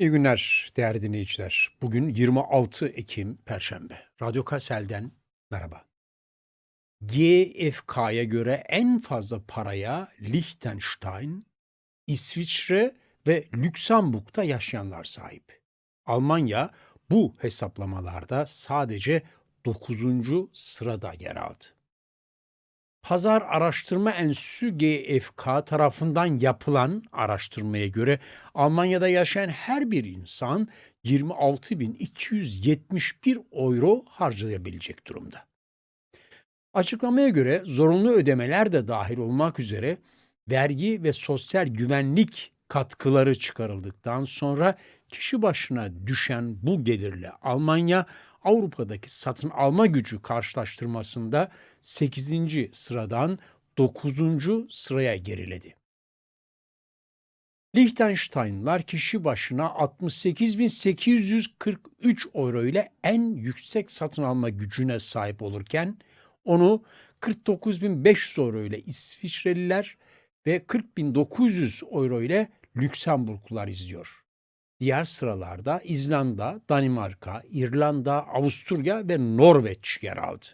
İyi günler değerli dinleyiciler. Bugün 26 Ekim Perşembe. Radyo Kassel'den merhaba. GFK'ya göre en fazla paraya Liechtenstein, İsviçre ve Lüksemburg'da yaşayanlar sahip. Almanya bu hesaplamalarda sadece 9. sırada yer aldı. Pazar Araştırma Enstitüsü GFK tarafından yapılan araştırmaya göre Almanya'da yaşayan her bir insan 26.271 euro harcayabilecek durumda. Açıklamaya göre zorunlu ödemeler de dahil olmak üzere vergi ve sosyal güvenlik katkıları çıkarıldıktan sonra kişi başına düşen bu gelirle Almanya Avrupa'daki satın alma gücü karşılaştırmasında 8. sıradan 9. sıraya geriledi. Liechtensteinlar kişi başına 68.843 euro ile en yüksek satın alma gücüne sahip olurken onu 49.500 euro ile İsviçreliler ve 40.900 euro ile Lüksemburglular izliyor. Diğer sıralarda İzlanda, Danimarka, İrlanda, Avusturya ve Norveç yer aldı.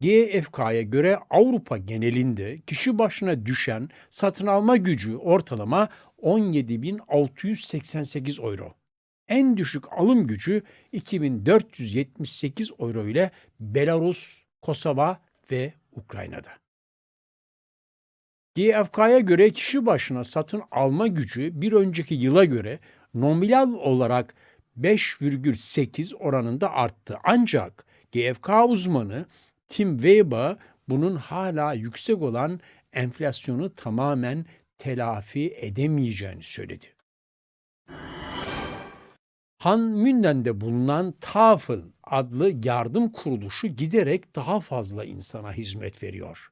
GFK'ya göre Avrupa genelinde kişi başına düşen satın alma gücü ortalama 17.688 euro. En düşük alım gücü 2478 euro ile Belarus, Kosova ve Ukrayna'da. GFK'ya göre kişi başına satın alma gücü bir önceki yıla göre nominal olarak 5,8 oranında arttı. Ancak GFK uzmanı Tim Weber bunun hala yüksek olan enflasyonu tamamen telafi edemeyeceğini söyledi. Han Münden'de bulunan Tafel adlı yardım kuruluşu giderek daha fazla insana hizmet veriyor.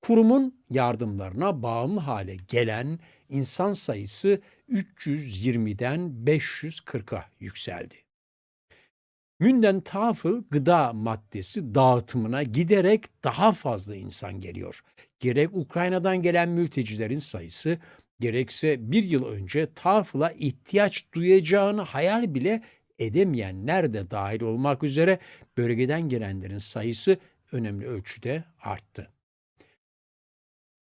Kurumun yardımlarına bağımlı hale gelen insan sayısı 320'den 540'a yükseldi. Münden Tafel gıda maddesi dağıtımına giderek daha fazla insan geliyor. Gerek Ukrayna'dan gelen mültecilerin sayısı gerekse bir yıl önce Tafel'a ihtiyaç duyacağını hayal bile edemeyenler de dahil olmak üzere bölgeden gelenlerin sayısı önemli ölçüde arttı.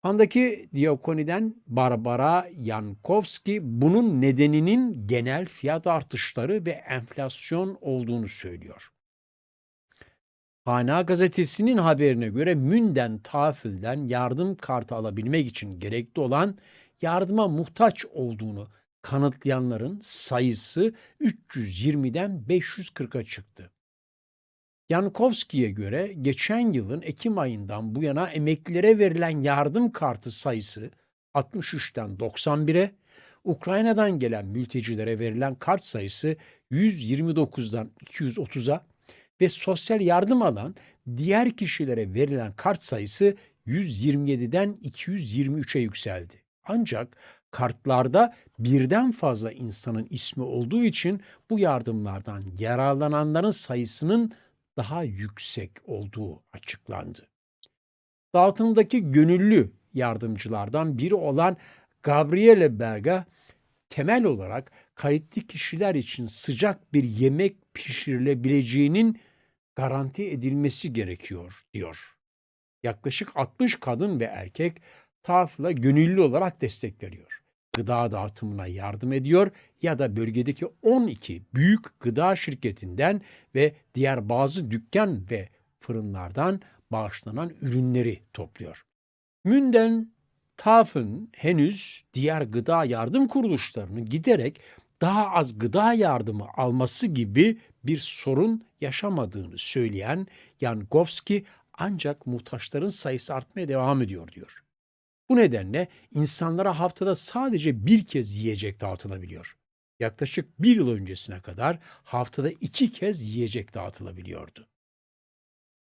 Handaki Diakoni'den Barbara Yankovski bunun nedeninin genel fiyat artışları ve enflasyon olduğunu söylüyor. Hana gazetesinin haberine göre Münden Tafil'den yardım kartı alabilmek için gerekli olan yardıma muhtaç olduğunu kanıtlayanların sayısı 320'den 540'a çıktı. Yankovski'ye göre geçen yılın Ekim ayından bu yana emeklilere verilen yardım kartı sayısı 63'ten 91'e, Ukrayna'dan gelen mültecilere verilen kart sayısı 129'dan 230'a ve sosyal yardım alan diğer kişilere verilen kart sayısı 127'den 223'e yükseldi. Ancak kartlarda birden fazla insanın ismi olduğu için bu yardımlardan yararlananların sayısının daha yüksek olduğu açıklandı. Dağıtımdaki gönüllü yardımcılardan biri olan Gabriele Berga temel olarak kayıtlı kişiler için sıcak bir yemek pişirilebileceğinin garanti edilmesi gerekiyor diyor. Yaklaşık 60 kadın ve erkek TAF'la gönüllü olarak destek veriyor gıda dağıtımına yardım ediyor ya da bölgedeki 12 büyük gıda şirketinden ve diğer bazı dükkan ve fırınlardan bağışlanan ürünleri topluyor. Münden Taf'ın henüz diğer gıda yardım kuruluşlarını giderek daha az gıda yardımı alması gibi bir sorun yaşamadığını söyleyen Yankovski ancak muhtaçların sayısı artmaya devam ediyor diyor. Bu nedenle insanlara haftada sadece bir kez yiyecek dağıtılabiliyor. yaklaşık bir yıl öncesine kadar haftada iki kez yiyecek dağıtılabiliyordu.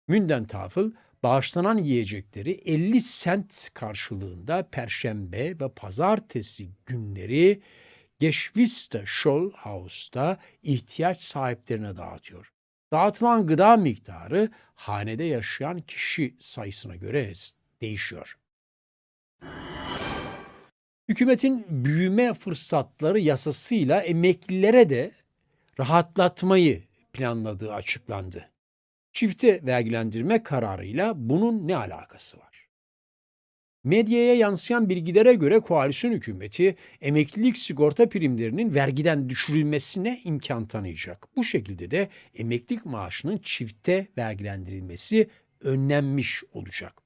Mündentafel bağışlanan yiyecekleri 50 sent karşılığında perşembe ve pazartesi günleri Geschwister Schollhaus'ta ihtiyaç sahiplerine dağıtıyor. Dağıtılan gıda miktarı hanede yaşayan kişi sayısına göre değişiyor. Hükümetin büyüme fırsatları yasasıyla emeklilere de rahatlatmayı planladığı açıklandı. Çifte vergilendirme kararıyla bunun ne alakası var? Medyaya yansıyan bilgilere göre koalisyon hükümeti emeklilik sigorta primlerinin vergiden düşürülmesine imkan tanıyacak. Bu şekilde de emeklilik maaşının çifte vergilendirilmesi önlenmiş olacak.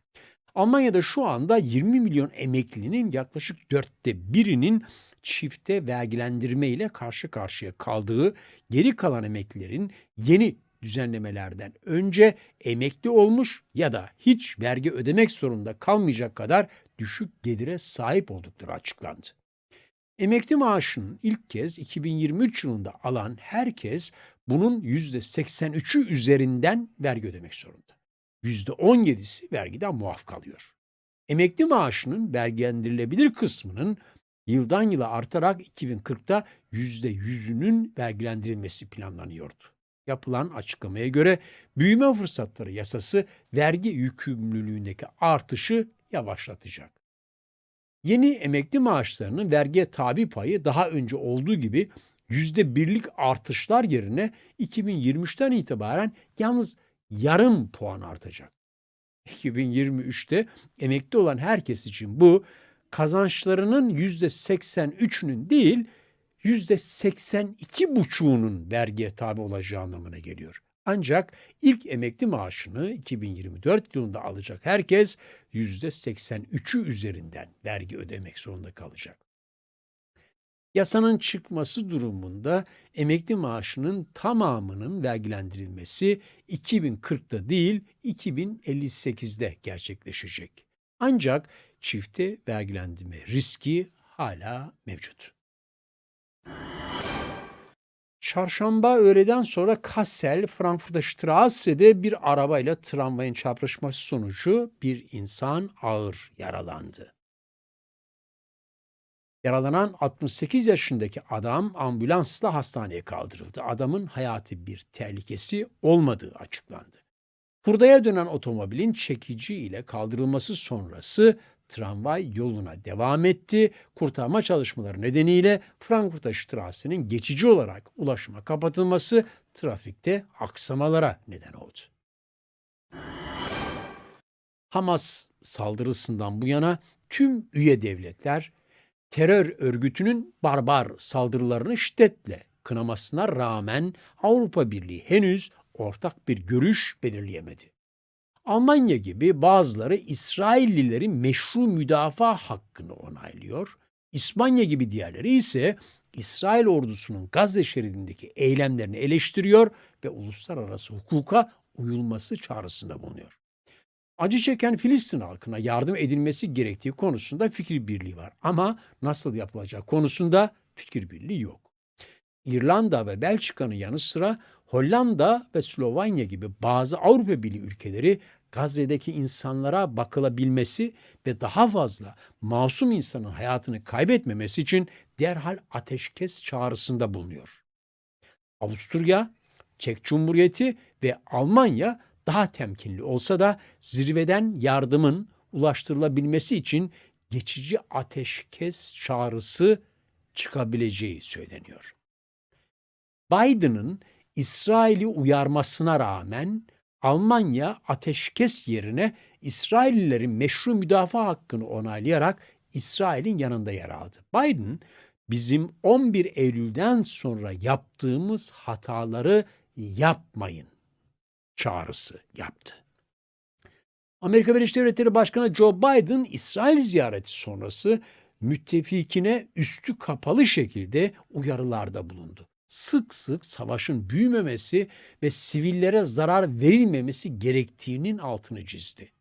Almanya'da şu anda 20 milyon emeklinin yaklaşık dörtte birinin çifte vergilendirme ile karşı karşıya kaldığı, geri kalan emeklilerin yeni düzenlemelerden önce emekli olmuş ya da hiç vergi ödemek zorunda kalmayacak kadar düşük gelire sahip oldukları açıklandı. Emekli maaşının ilk kez 2023 yılında alan herkes bunun %83'ü üzerinden vergi ödemek zorunda. %17'si vergiden muaf kalıyor. Emekli maaşının vergilendirilebilir kısmının yıldan yıla artarak 2040'ta %100'ünün vergilendirilmesi planlanıyordu. Yapılan açıklamaya göre büyüme fırsatları yasası vergi yükümlülüğündeki artışı yavaşlatacak. Yeni emekli maaşlarının vergiye tabi payı daha önce olduğu gibi %1'lik artışlar yerine 2023'ten itibaren yalnız yarım puan artacak. 2023'te emekli olan herkes için bu kazançlarının %83'ünün değil %82,5'unun vergiye tabi olacağı anlamına geliyor. Ancak ilk emekli maaşını 2024 yılında alacak herkes %83'ü üzerinden vergi ödemek zorunda kalacak. Yasanın çıkması durumunda emekli maaşının tamamının vergilendirilmesi 2040'da değil 2058'de gerçekleşecek. Ancak çifte vergilendirme riski hala mevcut. Çarşamba öğleden sonra Kassel, Frankfurter Strasse'de bir arabayla tramvayın çarpışması sonucu bir insan ağır yaralandı. Yaralanan 68 yaşındaki adam ambulansla hastaneye kaldırıldı. Adamın hayati bir tehlikesi olmadığı açıklandı. Hurdaya dönen otomobilin çekici ile kaldırılması sonrası tramvay yoluna devam etti. Kurtarma çalışmaları nedeniyle Frankfurter Strasse'nin geçici olarak ulaşıma kapatılması trafikte aksamalara neden oldu. Hamas saldırısından bu yana tüm üye devletler terör örgütünün barbar saldırılarını şiddetle kınamasına rağmen Avrupa Birliği henüz ortak bir görüş belirleyemedi. Almanya gibi bazıları İsraillilerin meşru müdafaa hakkını onaylıyor. İspanya gibi diğerleri ise İsrail ordusunun Gazze şeridindeki eylemlerini eleştiriyor ve uluslararası hukuka uyulması çağrısında bulunuyor. Acı çeken Filistin halkına yardım edilmesi gerektiği konusunda fikir birliği var ama nasıl yapılacağı konusunda fikir birliği yok. İrlanda ve Belçika'nın yanı sıra Hollanda ve Slovanya gibi bazı Avrupa Birliği ülkeleri Gazze'deki insanlara bakılabilmesi ve daha fazla masum insanın hayatını kaybetmemesi için derhal ateşkes çağrısında bulunuyor. Avusturya, Çek Cumhuriyeti ve Almanya daha temkinli olsa da zirveden yardımın ulaştırılabilmesi için geçici ateşkes çağrısı çıkabileceği söyleniyor. Biden'ın İsrail'i uyarmasına rağmen Almanya ateşkes yerine İsraillilerin meşru müdafaa hakkını onaylayarak İsrail'in yanında yer aldı. Biden bizim 11 Eylül'den sonra yaptığımız hataları yapmayın çağrısı yaptı. Amerika Birleşik Devletleri Başkanı Joe Biden İsrail ziyareti sonrası müttefikine üstü kapalı şekilde uyarılarda bulundu sık sık savaşın büyümemesi ve sivillere zarar verilmemesi gerektiğinin altını çizdi.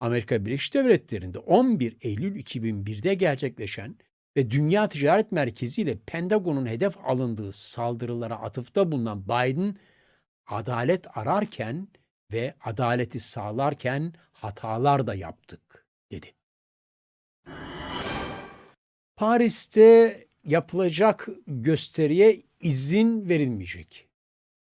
Amerika Birleşik Devletleri'nde 11 Eylül 2001'de gerçekleşen ve Dünya Ticaret Merkezi ile Pentagon'un hedef alındığı saldırılara atıfta bulunan Biden, adalet ararken ve adaleti sağlarken hatalar da yaptık dedi. Paris'te yapılacak gösteriye izin verilmeyecek.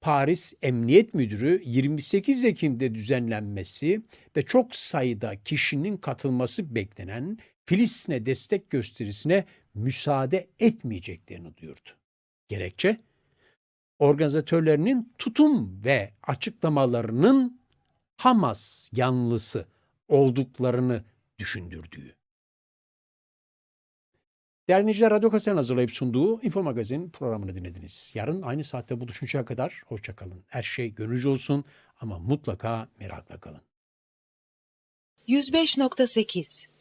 Paris Emniyet Müdürü 28 Ekim'de düzenlenmesi ve çok sayıda kişinin katılması beklenen Filistin'e destek gösterisine müsaade etmeyeceklerini duyurdu. Gerekçe organizatörlerinin tutum ve açıklamalarının Hamas yanlısı olduklarını düşündürdüğü. Değerli dinleyiciler, Radyo Kasen hazırlayıp sunduğu Info Magazin programını dinlediniz. Yarın aynı saatte buluşuncaya kadar hoşçakalın. Her şey gönülce olsun ama mutlaka merakla kalın. 105.8